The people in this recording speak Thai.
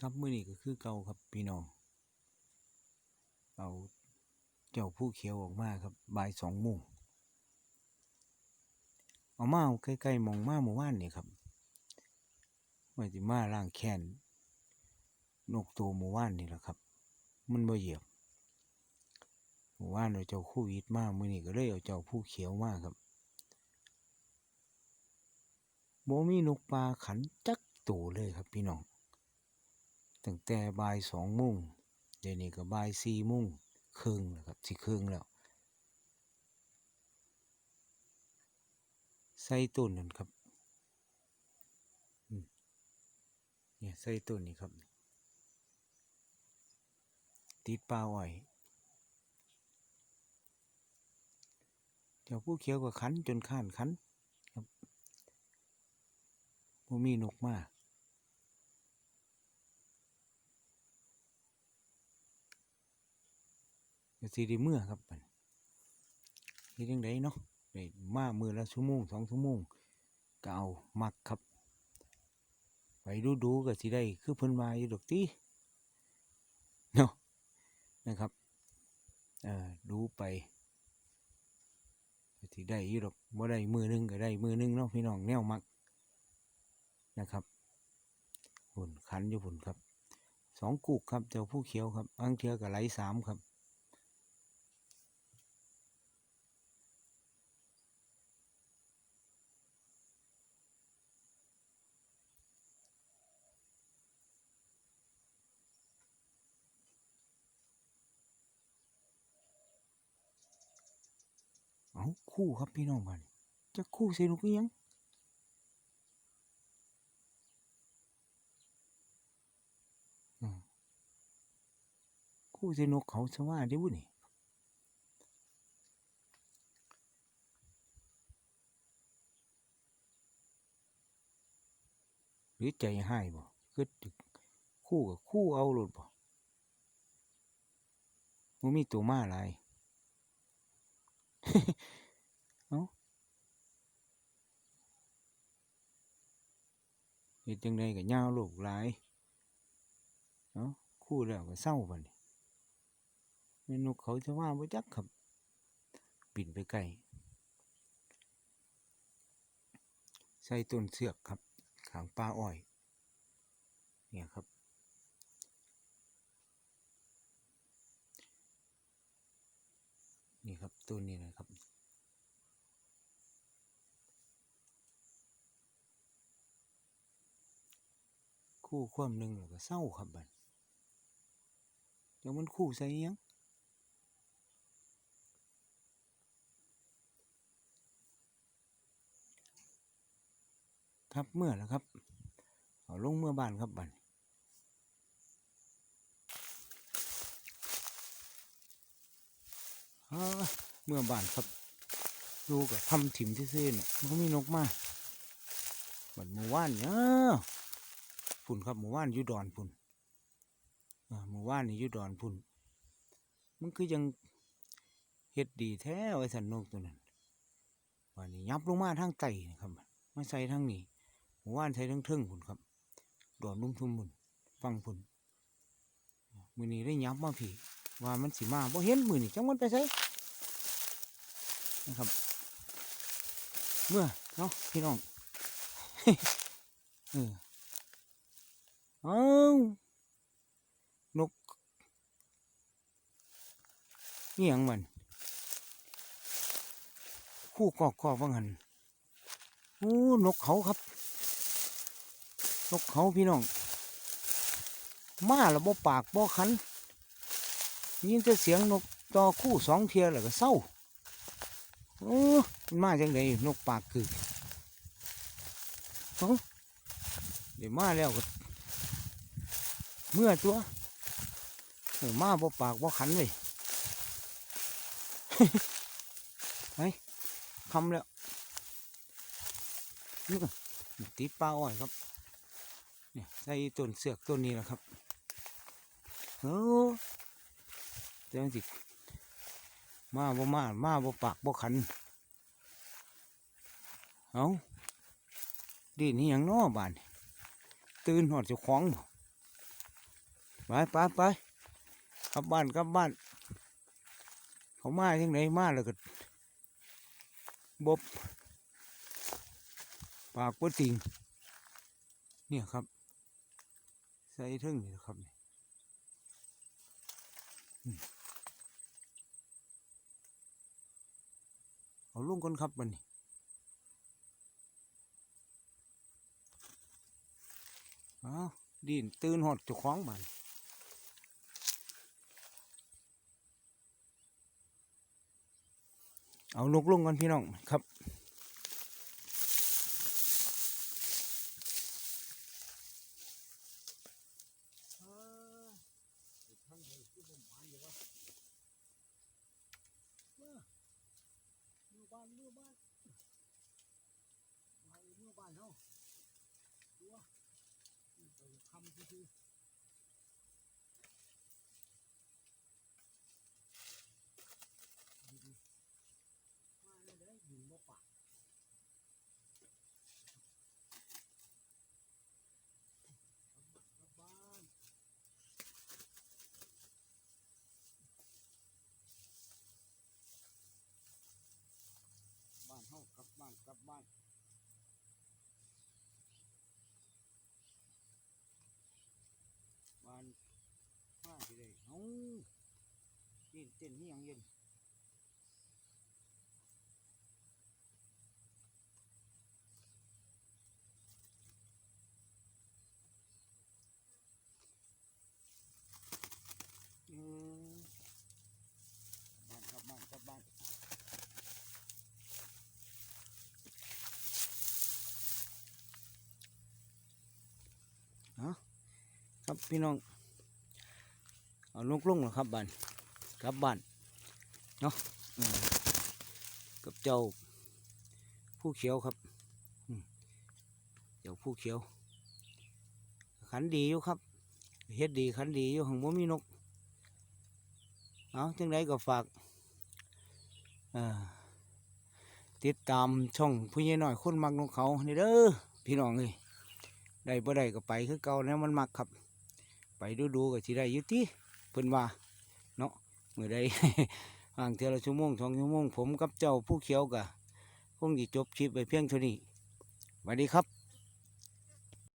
ครับมื้อนี้ก็คือเก่าครับพี่น้อง เอาเจ้าผู้เขียวออกมาครับบ่ายสองโมงเอามาใกล้ๆมองมาเมื่อวานนี่ครับว่าสิมาล้างแค้นนกตัวเมื่อวานนี่แหละครับ มันบ่เหยียบเมื่อวานเอาเจ้าคู่วิตมามื้อนี้ก็เลยเอาเจ้าผู้เขียวมากครับบ่มีนกปลาขันจักตัวเลยครับพี่น้อง ตั้งแต่บ่ายสองโมงเดี๋ยวนี้ก็บ่ายสี่โมงครึ่งแล้วครับสิครึ่งแล้ว ใส่ต้นนั่นครับเนี่ยใส่ต้นนี้ครับ ติดปลาอ้อยเจ้าผู้เขียวก็ขันจนข้านขันครับบ่มีนกมาก สิได้เมื่อครับมันเฮ็ดจังไดเนาะได้มามือละชั่วโมงสองชั่วโมงก็เอามักครับ ไปดูดูๆก็สิได้คือเพิ่นว่าอยู่ดอกติเนาะนะครับเอ่อดูไปสิได้อยู่ดอกบ่ได้มือหนึงก็ได้มือหนึงเนาะพี่น้องแนวมักนะครับหุ่นขันอยู่หุ่นครับสองกุกครับเจ้าผู้เขียวครับอังเทือกับไหลสามครับ คู่ครับพี่น้องบ้านจะคู่เซนุกยังคู่เซนุกเขาสว่าได้บุนี่หรือใจให้บ่คือคู่กับคู่เอาโลดบ่มันมีตัวมาหลาย เฮ็ดจังไดก็ยาวลูกหลายเนาะคู่แล้วก็เศร้าบัดนี้แม่นกเขาจะว่าบ่จักครับ บินไปไกลใส่ต้นเสือกครับขางป่าอ้อย เนี่ยครับ นี่ครับต้นนี้นะครับ คู่ความหนึ่งแล้วก็เศร้าครับบัดเดี๋ยวมันคู่ใส่อิหยังครับเมื่อแล้วครับเอาลงเมื่อบ้านครับบัดเมื่อบ้านครับ ดูกับทำถิ่มซื่อๆเนี่ยมันก็มีนกมาบัดเมื่อวานเนี่ย พุ่นครับเมื่อวานอยู่ดอนพุ่นอ่าเมื่อวานนี่อยู่ดอนพุ่นมันคือยังเฮ็ดดีแท้ไว้สันนกตัวนั้นวันนี้ยับลงมาทางไตครับมาใส่ทางนี้เมื่อวานใส่ทั้งเทิงพุ่นครับดอนนุ่มทุ่มพุ่นฟังพุ่นมือนี้ได้ยับมาพี่ว่ามันสิมาบ่เห็นมือนี่จังมันไปใส่นะครับ เมื่อเนาะพี่น้องเออ เอานกนี่ยังมันคู่กอกกอกว่างันโอ้นกเขาครับ นกเขาพี่น้อง มาแล้วบ่ปากบ่คันยินแต่เสียงนกต่อคู่สองเทียแล้วก็เศร้าโอ้มาจังไดนกปากคือเอ้าเดี๋ยวมาแล้วก็ เมื่อตัวมาบ่ปากบ่ขันเลยไปคำแล้วนี่ก็ติดปลาอ้อยครับเนี่ยใส่ต้นเสือกต้นนี้แหละครับเออเจ้าสิมาบ่มามาบ่ปากบ่ขันเอาดีนี่ยังน้อบาน ตื่นหอดเจ้าของบ่ ไปไปไปกลับบ้านกลับบ้าน เขามาจังไหนมาแล้วก็บบ ปากว่าติงเนี่ยครับ ใส่ทึ่งนี่นะครับนี่อืมเอาลุงก่อนครับมันนี่เอาดินตื่นหอดจ้าของบ้าน เอาลูกลงกันพี่น้องครับบ้านมือบ้านเอามือบ้านเฮาดูว่าคำคือมาเลยเด้อยินบ่ปากกลับบ้าน บ้านเฮากลับบ้านกลับบ้านบ้านมาสิได้ เอาเต้นเต้นนี่ยังเย็นอืมบ้านกลับบ้านกลับบ้านครับพี่น้อง เอาลูกลงเหรอครับบ้านกลับบ้านเนาะเออกับเจ้าผู้เขียวครับอืมเจ้าผู้เขียว ขันดีอยู่ครับเฮ็ดดีขันดีอยู่ของบ่มีนกเอาจังไดก็ฝากเอ่อติดตามช่องผู้ใหญ่น้อยคนมักนกเขานี่เด้อพี่น้องเอ้ยได้บ่ได้ก็ไปคือเก่าแล้วมันมักครับ ไปดูดูๆก็สิได้อยู่ที่ เพิ่นว่าเนาะเมื่อใดห่างเทละชั่วโมงสองชั่วโมงผมกับเจ้าผู้เขียวกะคงจะจบคลิปไปเพียงเท่านี้สวัสดีครับ